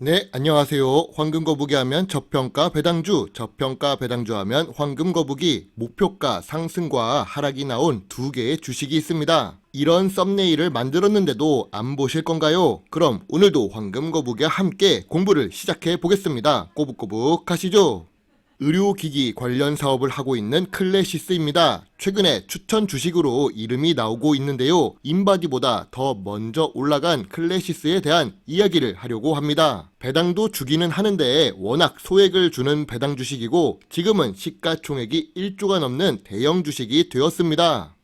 네, 안녕하세요. 황금 거북이 하면 저평가 배당주, 저평가 배당주 하면 황금 거북이, 목표가 상승과 하락이 나온 두 개의 주식이 있습니다. 이런 썸네일을 만들었는데도 안 보실 건가요? 그럼 오늘도 황금 거북이와 함께 공부를 시작해 보겠습니다. 꼬북꼬북 하시죠. 의료기기 관련 사업을 하고 있는 클래시스입니다. 최근에 추천 주식으로 이름이 나오고 있는데요. 인바디보다 더 먼저 올라간 클래시스에 대한 이야기를 하려고 합니다. 배당도 주기는 하는데 워낙 소액을 주는 배당 주식이고 지금은 시가총액이 1조가 넘는 대형 주식이 되었습니다.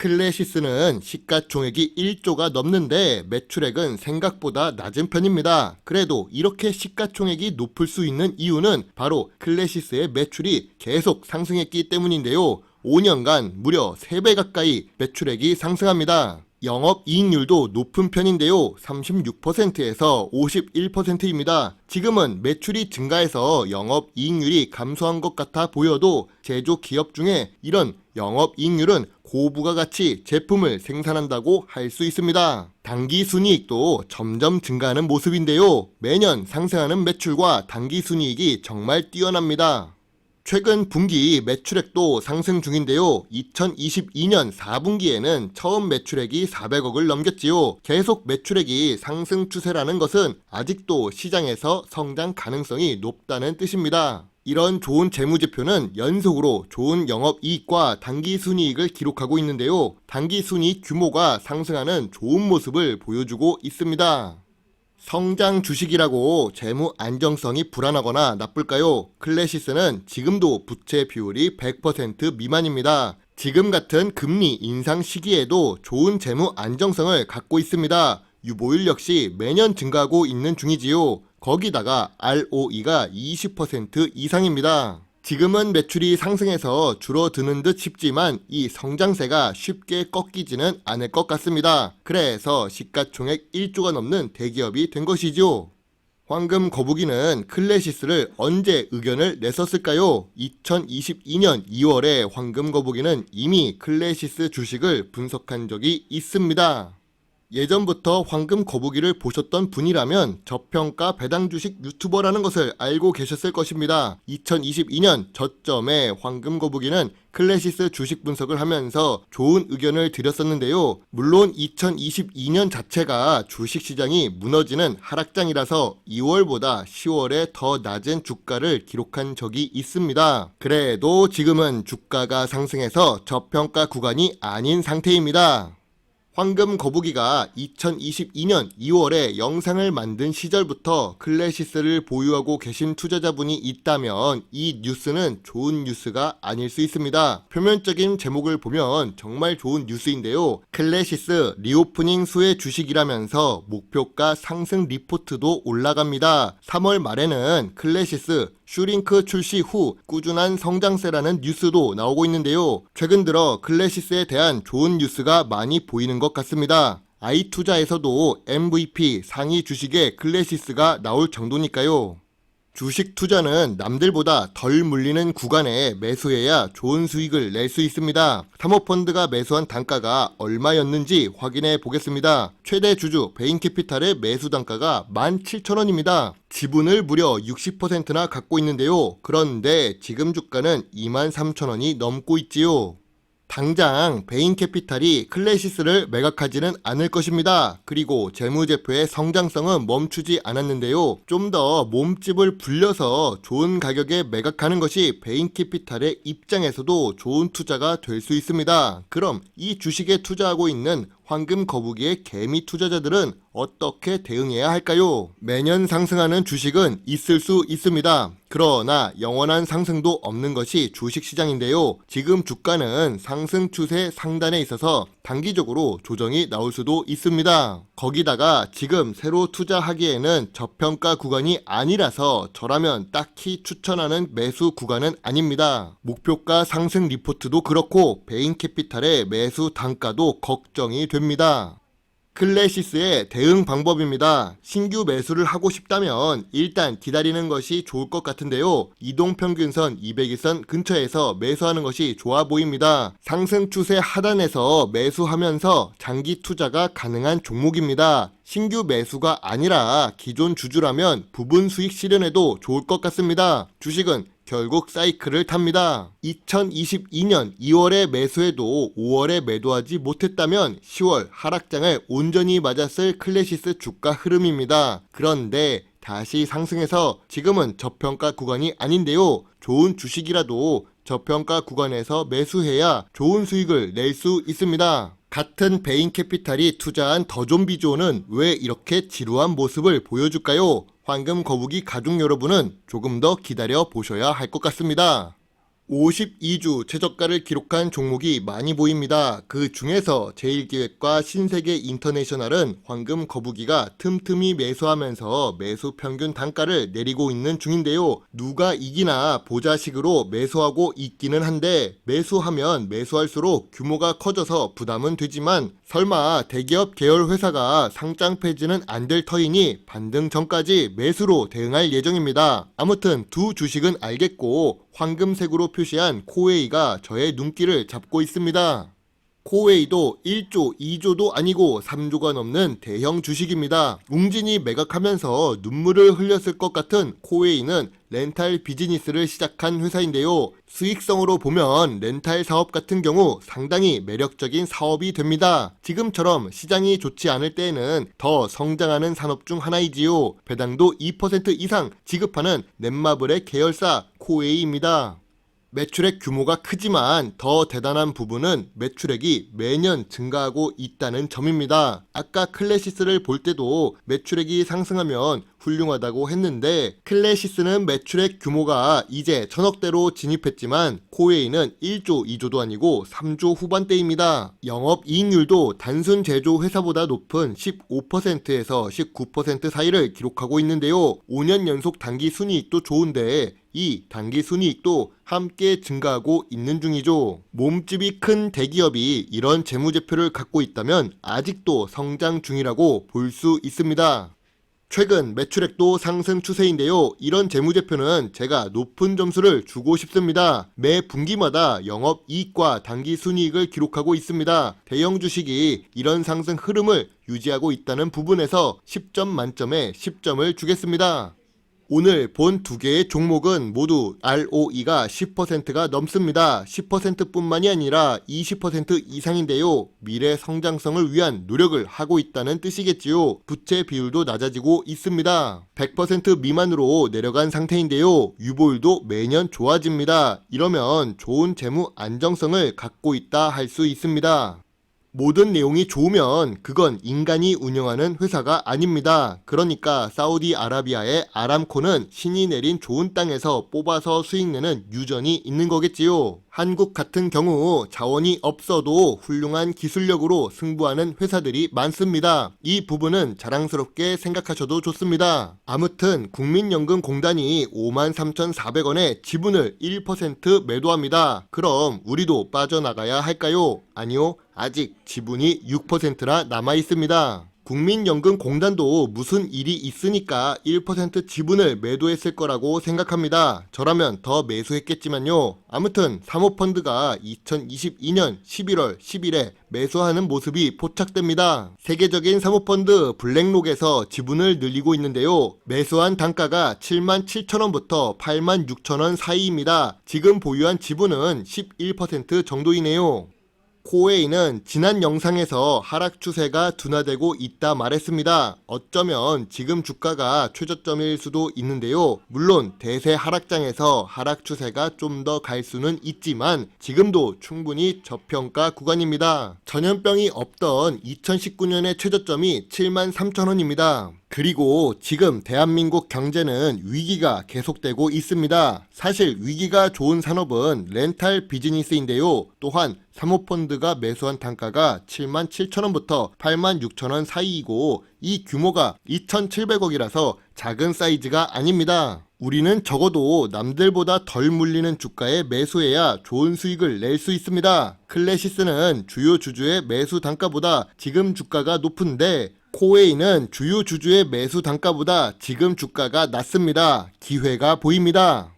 클래시스는 시가총액이 1조가 넘는데 매출액은 생각보다 낮은 편입니다. 그래도 이렇게 시가총액이 높을 수 있는 이유는 바로 클래시스의 매출이 계속 상승했기 때문인데요. 5년간 무려 3배 가까이 매출액이 상승합니다. 영업 이익률도 높은 편인데요. 36%에서 51%입니다. 지금은 매출이 증가해서 영업 이익률이 감소한 것 같아 보여도 제조 기업 중에 이런 영업 이익률은 고부가가치 제품을 생산한다고 할 수 있습니다. 단기 순이익도 점점 증가하는 모습인데요. 매년 상승하는 매출과 단기 순이익이 정말 뛰어납니다. 최근 분기 매출액도 상승 중인데요. 2022년 4분기에는 처음 매출액이 400억을 넘겼지요. 계속 매출액이 상승 추세라는 것은 아직도 시장에서 성장 가능성이 높다는 뜻입니다. 이런 좋은 재무제표는 연속으로 좋은 영업이익과 단기순이익을 기록하고 있는데요. 단기순이익 규모가 상승하는 좋은 모습을 보여주고 있습니다. 성장 주식이라고 재무 안정성이 불안하거나 나쁠까요? 클래시스는 지금도 부채 비율이 100% 미만입니다. 지금 같은 금리 인상 시기에도 좋은 재무 안정성을 갖고 있습니다. 유보율 역시 매년 증가하고 있는 중이지요. 거기다가 ROE가 20% 이상입니다. 지금은 매출이 상승해서 줄어드는 듯 싶지만 이 성장세가 쉽게 꺾이지는 않을 것 같습니다. 그래서 시가총액 1조가 넘는 대기업이 된 것이죠. 황금 거북이는 클래시스를 언제 의견을 냈었을까요? 2022년 2월에 황금 거북이는 이미 클래시스 주식을 분석한 적이 있습니다. 예전부터 황금 거북이를 보셨던 분이라면 저평가 배당 주식 유튜버라는 것을 알고 계셨을 것입니다. 2022년 저점에 황금 거북이는 클래시스 주식 분석을 하면서 좋은 의견을 드렸었는데요. 물론 2022년 자체가 주식 시장이 무너지는 하락장이라서 2월보다 10월에 더 낮은 주가를 기록한 적이 있습니다. 그래도 지금은 주가가 상승해서 저평가 구간이 아닌 상태입니다. 황금 거북이가 2022년 2월에 영상을 만든 시절부터 클래시스를 보유하고 계신 투자자분이 있다면 이 뉴스는 좋은 뉴스가 아닐 수 있습니다. 표면적인 제목을 보면 정말 좋은 뉴스인데요. 클래시스 리오프닝 수의 주식이라면서 목표가 상승 리포트도 올라갑니다. 3월 말에는 클래시스 슈링크 출시 후 꾸준한 성장세라는 뉴스도 나오고 있는데요. 최근 들어 클래시스에 대한 좋은 뉴스가 많이 보이는 것 같습니다. 아이투자에서도 MVP 상위 주식에 클래시스가 나올 정도니까요. 주식 투자는 남들보다 덜 물리는 구간에 매수해야 좋은 수익을 낼 수 있습니다. 사모펀드가 매수한 단가가 얼마였는지 확인해 보겠습니다. 최대 주주 베인캐피탈의 매수 단가가 17,000원입니다. 지분을 무려 60%나 갖고 있는데요. 그런데 지금 주가는 23,000원이 넘고 있지요. 당장 베인 캐피탈이 클래시스를 매각하지는 않을 것입니다. 그리고 재무제표의 성장성은 멈추지 않았는데요. 좀 더 몸집을 불려서 좋은 가격에 매각하는 것이 베인 캐피탈의 입장에서도 좋은 투자가 될 수 있습니다. 그럼 이 주식에 투자하고 있는 황금 거북이의 개미 투자자들은 어떻게 대응해야 할까요? 매년 상승하는 주식은 있을 수 있습니다. 그러나 영원한 상승도 없는 것이 주식 시장인데요. 지금 주가는 상승 추세 상단에 있어서 단기적으로 조정이 나올 수도 있습니다. 거기다가 지금 새로 투자하기에는 저평가 구간이 아니라서 저라면 딱히 추천하는 매수 구간은 아닙니다. 목표가 상승 리포트도 그렇고 베인 캐피탈의 매수 단가도 걱정이 됩니다. 클래시스의 대응 방법입니다. 신규 매수를 하고 싶다면 일단 기다리는 것이 좋을 것 같은데요. 이동평균선 200일선 근처에서 매수하는 것이 좋아 보입니다. 상승 추세 하단에서 매수하면서 장기 투자가 가능한 종목입니다. 신규 매수가 아니라 기존 주주라면 부분 수익 실현에도 좋을 것 같습니다. 주식은 결국 사이클을 탑니다. 2022년 2월에 매수해도 5월에 매도하지 못했다면 10월 하락장을 온전히 맞았을 클래시스 주가 흐름입니다. 그런데 다시 상승해서 지금은 저평가 구간이 아닌데요. 좋은 주식이라도 저평가 구간에서 매수해야 좋은 수익을 낼 수 있습니다. 같은 베인 캐피탈이 투자한 더존비조는 왜 이렇게 지루한 모습을 보여줄까요? 황금 거북이 가족 여러분은 조금 더 기다려 보셔야 할 것 같습니다. 52주 최저가를 기록한 종목이 많이 보입니다. 그 중에서 제일기획과 신세계 인터내셔널은 황금 거북이가 틈틈이 매수하면서 매수 평균 단가를 내리고 있는 중인데요. 누가 이기나 보자식으로 매수하고 있기는 한데 매수하면 매수할수록 규모가 커져서 부담은 되지만 설마 대기업 계열 회사가 상장 폐지는 안 될 터이니 반등 전까지 매수로 대응할 예정입니다. 아무튼 두 주식은 알겠고 황금색으로 표시한 코웨이가 저의 눈길을 잡고 있습니다. 코웨이도 1조, 2조도 아니고 3조가 넘는 대형 주식입니다. 웅진이 매각하면서 눈물을 흘렸을 것 같은 코웨이는 렌탈 비즈니스를 시작한 회사인데요. 수익성으로 보면 렌탈 사업 같은 경우 상당히 매력적인 사업이 됩니다. 지금처럼 시장이 좋지 않을 때에는 더 성장하는 산업 중 하나이지요. 배당도 2% 이상 지급하는 넷마블의 계열사 코웨이입니다. 매출액 규모가 크지만 더 대단한 부분은 매출액이 매년 증가하고 있다는 점입니다. 아까 클래시스를 볼 때도 매출액이 상승하면 훌륭하다고 했는데 클래시스는 매출액 규모가 이제 천억대로 진입했지만 코웨이는 1조, 2조도 아니고 3조 후반대입니다. 영업 이익률도 단순 제조 회사보다 높은 15%에서 19% 사이를 기록하고 있는데요. 5년 연속 단기 순이익도 좋은데 이 단기 순이익도 함께 증가하고 있는 중이죠. 몸집이 큰 대기업이 이런 재무제표를 갖고 있다면 아직도 성장 중이라고 볼 수 있습니다. 최근 매출액도 상승 추세인데요. 이런 재무제표는 제가 높은 점수를 주고 싶습니다. 매 분기마다 영업 이익과 단기 순이익을 기록하고 있습니다. 대형 주식이 이런 상승 흐름을 유지하고 있다는 부분에서 10점 만점에 10점을 주겠습니다. 오늘 본 두 개의 종목은 모두 ROE가 10%가 넘습니다. 10%뿐만이 아니라 20% 이상인데요. 미래 성장성을 위한 노력을 하고 있다는 뜻이겠지요. 부채 비율도 낮아지고 있습니다. 100% 미만으로 내려간 상태인데요. 유보율도 매년 좋아집니다. 이러면 좋은 재무 안정성을 갖고 있다 할 수 있습니다. 모든 내용이 좋으면 그건 인간이 운영하는 회사가 아닙니다. 그러니까 사우디아라비아의 아람코는 신이 내린 좋은 땅에서 뽑아서 수익 내는 유전이 있는 거겠지요. 한국 같은 경우 자원이 없어도 훌륭한 기술력으로 승부하는 회사들이 많습니다. 이 부분은 자랑스럽게 생각하셔도 좋습니다. 아무튼 국민연금공단이 53,400원에 지분을 1% 매도합니다. 그럼 우리도 빠져나가야 할까요? 아니요. 아직 지분이 6%나 남아 있습니다. 국민연금공단도 무슨 일이 있으니까 1% 지분을 매도했을 거라고 생각합니다. 저라면 더 매수했겠지만요. 아무튼 사모펀드가 2022년 11월 10일에 매수하는 모습이 포착됩니다. 세계적인 사모펀드 블랙록에서 지분을 늘리고 있는데요. 매수한 단가가 7만 7천원부터 8만 6천원 사이입니다. 지금 보유한 지분은 11% 정도이네요. 코웨이는 지난 영상에서 하락 추세가 둔화되고 있다 말했습니다. 어쩌면 지금 주가가 최저점일 수도 있는데요. 물론 대세 하락장에서 하락 추세가 좀 더 갈 수는 있지만 지금도 충분히 저평가 구간입니다. 전염병이 없던 2019년의 최저점이 7만 3천 원입니다. 그리고 지금 대한민국 경제는 위기가 계속되고 있습니다. 사실 위기가 좋은 산업은 렌탈 비즈니스인데요. 또한 사모펀드가 매수한 단가가 7만 7천원부터 8만 6천원 사이이고 이 규모가 2,700억이라서 작은 사이즈가 아닙니다. 우리는 적어도 남들보다 덜 물리는 주가에 매수해야 좋은 수익을 낼 수 있습니다. 클래시스는 주요 주주의 매수 단가보다 지금 주가가 높은데 코웨이는 주요 주주의 매수 단가보다 지금 주가가 낮습니다. 기회가 보입니다.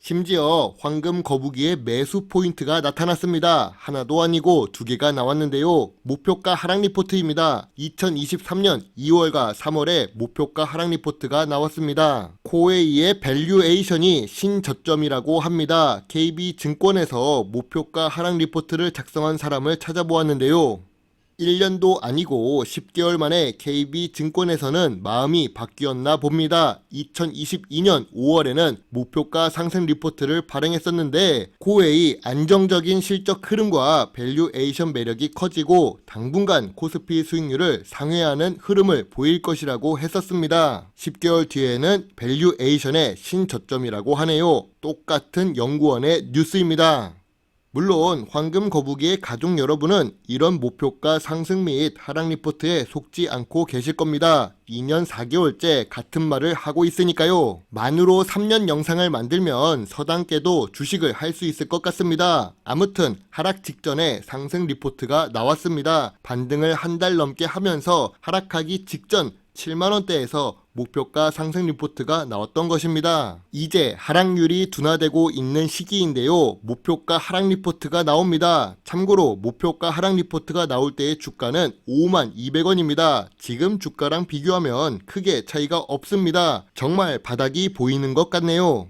심지어 황금 거북이의 매수 포인트가 나타났습니다. 하나도 아니고 두 개가 나왔는데요. 목표가 하락 리포트입니다. 2023년 2월과 3월에 목표가 하락 리포트가 나왔습니다. 코웨이의 밸류에이션이 신저점이라고 합니다. KB증권에서 목표가 하락 리포트를 작성한 사람을 찾아보았는데요. 1년도 아니고 10개월 만에 KB증권에서는 마음이 바뀌었나 봅니다. 2022년 5월에는 목표가 상승 리포트를 발행했었는데 고웨이 안정적인 실적 흐름과 밸류에이션 매력이 커지고 당분간 코스피 수익률을 상회하는 흐름을 보일 것이라고 했었습니다. 10개월 뒤에는 밸류에이션의 신저점이라고 하네요. 똑같은 연구원의 뉴스입니다. 물론 황금 거북이의 가족 여러분은 이런 목표가 상승 및 하락 리포트에 속지 않고 계실 겁니다. 2년 4개월째 같은 말을 하고 있으니까요. 만으로 3년 영상을 만들면 서당께도 주식을 할 수 있을 것 같습니다. 아무튼 하락 직전에 상승 리포트가 나왔습니다. 반등을 한 달 넘게 하면서 하락하기 직전 7만원대에서 목표가 상승 리포트가 나왔던 것입니다. 이제 하락률이 둔화되고 있는 시기인데요. 목표가 하락 리포트가 나옵니다. 참고로 목표가 하락 리포트가 나올 때의 주가는 5만 200원입니다. 지금 주가랑 비교하면 크게 차이가 없습니다. 정말 바닥이 보이는 것 같네요.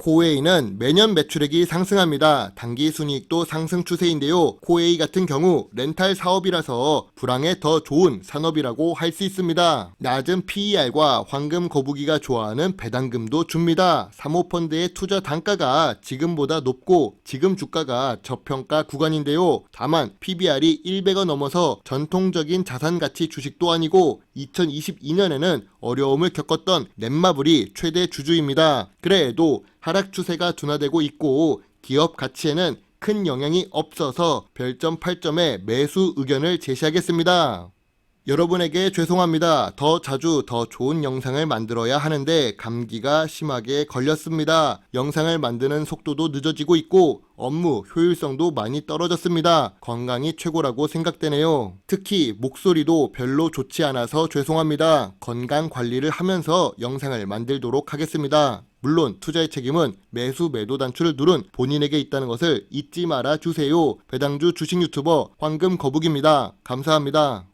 코웨이는 매년 매출액이 상승합니다. 단기 순이익도 상승 추세인데요. 코웨이 같은 경우 렌탈 사업이라서 불황에 더 좋은 산업이라고 할 수 있습니다. 낮은 PER과 황금 거북이가 좋아하는 배당금도 줍니다. 사모펀드의 투자 단가가 지금보다 높고 지금 주가가 저평가 구간인데요. 다만 PBR이 100원 넘어서 전통적인 자산 가치 주식도 아니고 2022년에는 어려움을 겪었던 넷마블이 최대 주주입니다. 그래도 하락 추세가 둔화되고 있고 기업 가치에는 큰 영향이 없어서 별점 8점의 매수 의견을 제시하겠습니다. 여러분에게 죄송합니다. 더 자주 더 좋은 영상을 만들어야 하는데 감기가 심하게 걸렸습니다. 영상을 만드는 속도도 늦어지고 있고 업무 효율성도 많이 떨어졌습니다. 건강이 최고라고 생각되네요. 특히 목소리도 별로 좋지 않아서 죄송합니다. 건강 관리를 하면서 영상을 만들도록 하겠습니다. 물론 투자의 책임은 매수 매도 단추를 누른 본인에게 있다는 것을 잊지 말아 주세요. 배당주 주식 유튜버 황금 거북입니다. 감사합니다.